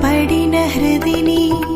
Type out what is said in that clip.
படின ஹிருதினி.